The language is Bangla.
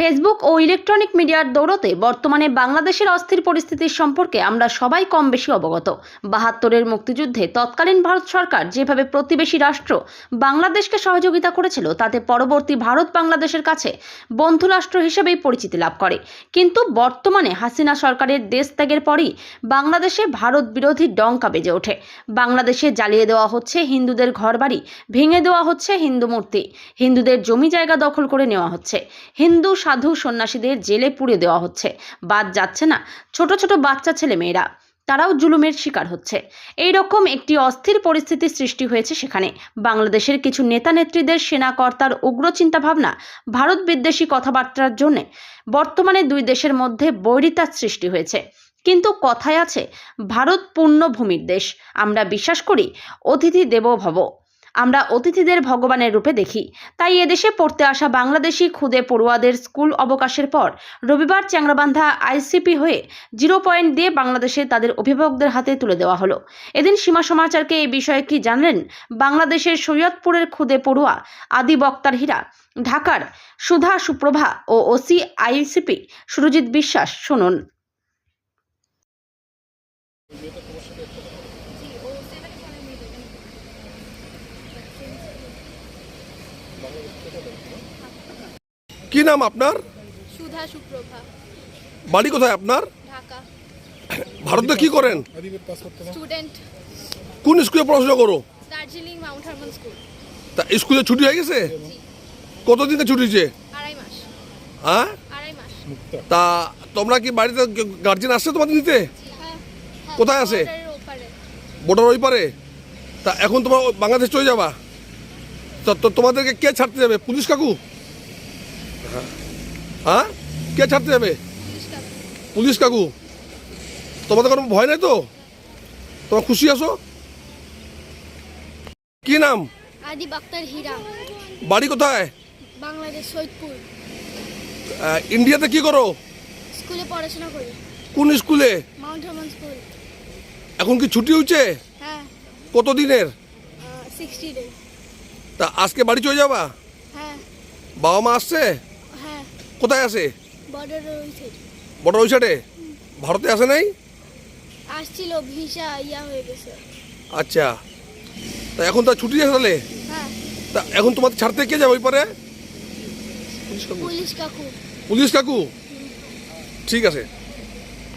ফেসবুক ও ইলেকট্রনিক মিডিয়ার দৌড়তে বর্তমানে বাংলাদেশের অস্থির পরিস্থিতির সম্পর্কে আমরা সবাই কম বেশি অবগত। বাহাত্তরের মুক্তিযুদ্ধে তৎকালীন ভারত সরকার যেভাবে প্রতিবেশী রাষ্ট্র বাংলাদেশকে সহযোগিতা করেছিল, তাতে পরবর্তী ভারত বাংলাদেশের কাছে বন্ধু রাষ্ট্র হিসেবেই পরিচিতি লাভ করে। কিন্তু বর্তমানে হাসিনা সরকারের দেশ ত্যাগের পরই বাংলাদেশে ভারত বিরোধী ডঙ্কা বেজে ওঠে। বাংলাদেশে জ্বালিয়ে দেওয়া হচ্ছে হিন্দুদের ঘরবাড়ি, ভেঙে দেওয়া হচ্ছে হিন্দু মূর্তি, হিন্দুদের জমি জায়গা দখল করে নেওয়া হচ্ছে। হিন্দু সাধু সন্ন্যাসীদের জেলে পুড়ে দেওয়া হচ্ছে। বাদ যাচ্ছে না ছোট ছোট বাচ্চা ছেলে মেয়েরা। তারাও জুলুমের শিকার হচ্ছে। এই রকম একটি অস্থির পরিস্থিতি সৃষ্টি হয়েছে সেখানে। বাংলাদেশের কিছু নেতা নেত্রীদের সেনা কর্তার উগ্র চিন্তাভাবনা, ভারত বিদ্বেষী কথাবার্তার জন্য বর্তমানে দুই দেশের মধ্যে বৈরিতার সৃষ্টি হয়েছে। কিন্তু কথায় আছে, ভারত পূর্ণভূমির দেশ। আমরা বিশ্বাস করি, অতিথি দেবো ভব। আমরা অতিথিদের ভগবানের রূপে দেখি। তাই এদেশে পড়তে আসা বাংলাদেশি খুদে পড়ুয়াদের স্কুল অবকাশের পর রবিবার চ্যাংরাবান্ধা আইসিপি হয়ে জিরো পয়েন্ট দিয়ে বাংলাদেশে তাদের অভিভাবকদের হাতে তুলে দেওয়া হলো। এদিন সীমা সমাচারকে এই বিষয়ে কি জানলেন? বাংলাদেশের সৈয়দপুরের খুদে পড়ুয়া আদি বক্তার হীরা, ঢাকার সুধা সুপ্রভা ও ওসি আইসিপি সুরজিৎ বিশ্বাস শুনুন। কি নাম আপনার? সুধা সুপ্রভা। বাড়ি কোথায় আপনার? ঢাকা। ভারতে কি করেন? স্টুডেন্ট। কোন স্কুলে পড়াশোনা করো? Darjeeling Mount Hermon school. তা স্কুলে ছুটি হয়ে গেছে? কতদিনে ছুটি হয়েছে আড়াই মাস। হ্যাঁ? আড়াই মাস। তা তোমরা কি বাড়িতে গার্জেন আসছে তোমাদের নিতে? হ্যাঁ কোথায় আছে? বর্ডার ওই পারে? তা এখন তোমরা বাংলাদেশ চলে যাবা? তো তো তোমাদেরকে কে ছাড়তে যাবে? পুলিশ কাকু? হ্যাঁ? কে ছাড়তে যাবে? পুলিশ কাকু? তোমাদের কোনো ভয় নাই তো? তোমরা খুশি আছো? কি নাম? হীরা। বাড়ি কোথায়? বাংলাদেশ সৈয়দপুর। ইন্ডিয়াতে কি করো? স্কুলে পড়াশোনা করি। কোন স্কুলে? Mount Hermon school. এখন কি ছুটি হচ্ছে হ্যাঁ। কত দিনের সিক্সটি ডে তা আজকে বাড়ি চলে যাবা? হ্যাঁ। বাবা মা আসছে? হ্যাঁ। কোথায় আছে? বর্ডার রয়েছে বড় ওই সাইডে ভারতে আসে নাই? আসছিল ভিসা ইয়া হয়ে গেছে। আচ্ছা। তা এখন তো ছুটি আছে তাহলে? হ্যাঁ। তা এখন তোমাদের ছাড়তে কে যাবে ওই পারে? পুলিশ কাকু। পুলিশ কাকু। ঠিক আছে।